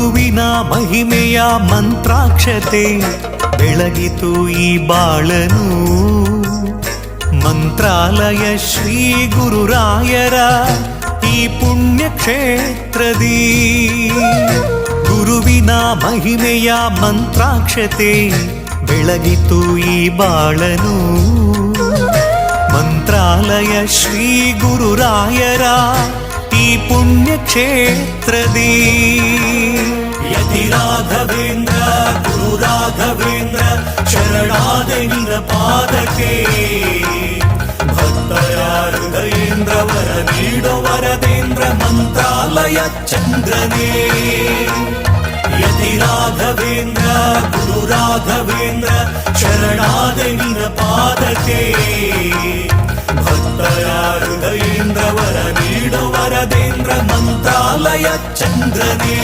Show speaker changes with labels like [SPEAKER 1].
[SPEAKER 1] ಗುರುವಿನ ಮಹಿಮೆಯ ಮಂತ್ರಾಕ್ಷತೆ ಬೆಳಗಿತು ಈ ಬಾಳನು. ಮಂತ್ರಾಲಯ ಶ್ರೀ ಗುರುರಾಯರ ಈ ಪುಣ್ಯ ಕ್ಷೇತ್ರದಿ ಗುರುವಿನ ಮಹಿಮೆಯ ಮಂತ್ರಾಕ್ಷತೆ ಬೆಳಗಿತು ಈ ಬಾಳನು. ಮಂತ್ರಾಲಯ ಶ್ರೀ ಗುರುರಾಯರ ಈ ಪುಣ್ಯ ಕ್ಷೇತ್ರದಿ ಯತಿ ರಾಘವೇಂದ್ರ ಗುರು ರಾಘವೇಂದ್ರ ಶರಣಾದ ನಿನ ಪಾದಕ್ಕೆ ಭಕ್ತರ ಹೃದಯೇಂದ್ರ ವರ ನೀಡೋ ವರದೇಂದ್ರ ಮಂತ್ರಾಲಯ ಚಂದ್ರನೇ ಯತಿ ರಾಘವೇಂದ್ರ ಗುರು ರಾಘವೇಂದ್ರ ಶರಣಾದ ನಿನ ಪಾದಕ್ಕೆ ಭಕ್ತರ ಹೃದಯೇಂದ್ರ ವರ ನೀಡೋ ವರದೇಂದ್ರ ಮಂತ್ರಾಲಯ ಚಂದ್ರನೇ